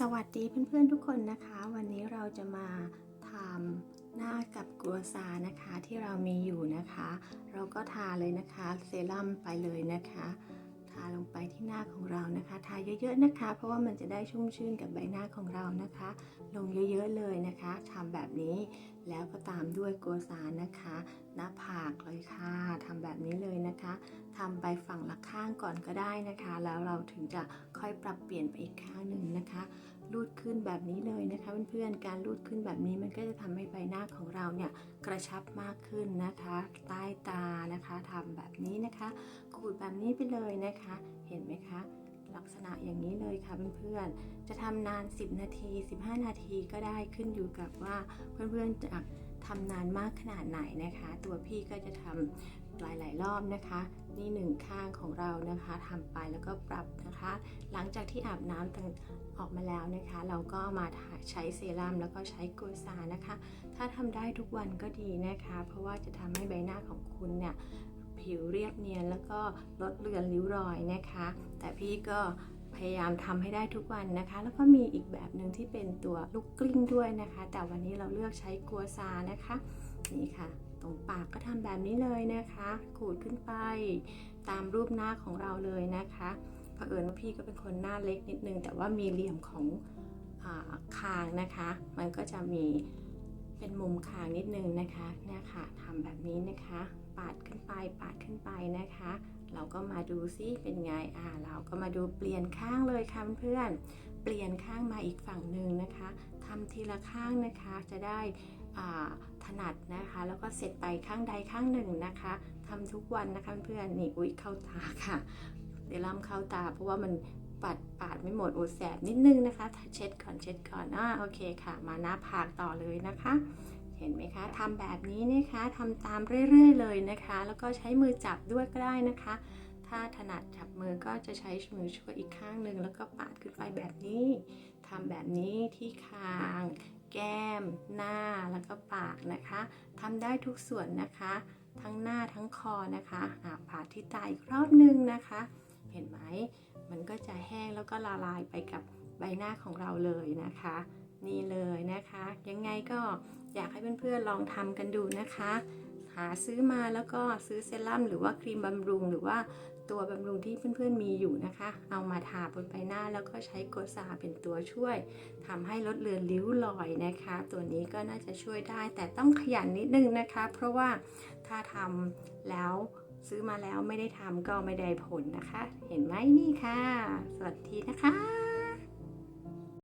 สวัสดีเพื่อนๆทุกคนนะคะ วันนี้เราจะมาทำหน้ากับกัวซานะคะที่เรามีอยู่นะคะ เราก็ทาเลยนะคะเซรั่มไปเลยนะคะ ทาลงไปที่หน้าของเรานะคะ ทาเยอะๆนะคะ เพราะว่ามันจะได้ชุ่มชื่นกับใบหน้าของเรานะคะ ลงเยอะๆเลยนะคะทำแบบนี้แล้วก็ตามด้วยกัวซานะคะ หน้าผากเลยค่ะ นะคะทำไปฝั่งละข้างก่อนก็ได้นะคะ แล้วเราถึงจะค่อยปรับเปลี่ยนไปอีกข้างหนึ่งนะคะรูดขึ้นแบบนี้เลยนะคะเพื่อนๆ การรูดขึ้นแบบนี้มันก็จะทำให้ใบหน้าของเราเนี่ยกระชับมากขึ้นนะคะ ใต้ตานะคะทำแบบนี้นะคะขูดแบบนี้ไปเลยนะคะ เห็นไหมคะ ลักษณะอย่างนี้เลยค่ะเพื่อนๆ จะทำนาน 10 นาที 15 นาทีก็ได้ขึ้นอยู่กับว่าเพื่อนๆจะ ทำนานมากขนาดไหนนะคะ ตัวพี่ก็จะทำหลายๆ รอบนะคะ นี่หนึ่งข้างของเรานะคะทำไปแล้วก็ปรับนะคะ หลังจากที่อาบน้ำต่างออกมาแล้วนะคะ เราก็มาใช้เซรั่มแล้วก็ใช้โกซานะคะ ถ้าทำได้ทุกวันก็ดีนะคะ เพราะว่าจะทำให้ใบหน้าของคุณเนี่ยผิวเรียบเนียนแล้วก็ลดเลือนริ้วรอยนะคะ แต่พี่ก็ พยายามทำให้ได้ทุกวันนะคะ แล้วก็มีอีกแบบหนึ่งที่เป็นตัวลูกกลิ้งด้วยนะคะ แต่วันนี้เราเลือกใช้กัวซานะคะ นี่ค่ะ ตรงปากก็ทำแบบนี้เลยนะคะ ขูดขึ้นไป ตามรูปหน้าของเราเลยนะคะเผอิญว่าพี่ก็เป็นคนหน้าเล็กนิดนึง แต่ว่ามีเหลี่ยมของอคางนะคะ มันก็จะมีเป็นมุมคางนิดนึงนะคะเนี่ยค่ะทำแบบนี้นะคะ ปาดขึ้นไปปาดขึ้นไปนะคะ เราก็มาดูซิเป็นไงอ่าเราก็มาดูเปลี่ยนข้างเลยค่ะเพื่อนเปลี่ยนข้างมาอีกฝั่งหนึ่งนะคะทำทีละข้างนะคะจะได้อ่าถนัดนะคะ แล้วก็เสร็จไปข้างใดข้างหนึ่งนะคะทำทุกวันนะคะเพื่อนนี่อุ้ยเข้าตาค่ะเดล่มเข้าตา เพราะว่ามันปัดปาดไม่หมดโอแสบนิดนึงนะคะ เช็ดก่อนเช็ดก่อนอ่าโอเคค่ะ มาหน้าผากต่อเลยนะคะ เห็นไหมคะทำแบบนี้นะคะทำตามเรื่อยๆเลยนะคะ แล้วก็ใช้มือจับด้วยก็ได้นะคะ ถ้าถนัดจับมือก็จะใช้มือช่วยอีกข้างหนึ่งแล้วก็ปาดขึ้นไปแบบนี้ทำแบบนี้ที่คาง แก้ม หน้าแล้วก็ปากนะคะทำได้ทุกส่วนนะคะ ทั้งหน้าทั้งคอนะคะอ่าปาดที่ตาอีกรอบหนึ่งนะคะ เห็นไหมมันก็จะแห้งแล้วก็ละลายไปกับใบหน้าของเราเลยนะคะ นี่เลยนะคะ ยังไงก็ อยากให้เพื่อนๆลองทำกันดูนะคะ หาซื้อมาแล้วก็ซื้อเซรั่มหรือว่าครีมบำรุง หรือว่าตัวบำรุงที่เพื่อนๆมีอยู่นะคะ เอามาทาบนใบหน้าแล้วก็ใช้โกซาเป็นตัวช่วยทำให้ลดเลือนริ้วรอยนะคะ ตัวนี้ก็น่าจะช่วยได้ แต่ต้องขยันนิดนึงนะคะ เพราะว่าถ้าทำแล้วซื้อมาแล้วไม่ได้ทำก็ไม่ได้ผลนะคะ เห็นไหมนี่ค่ะ สวัสดีนะคะ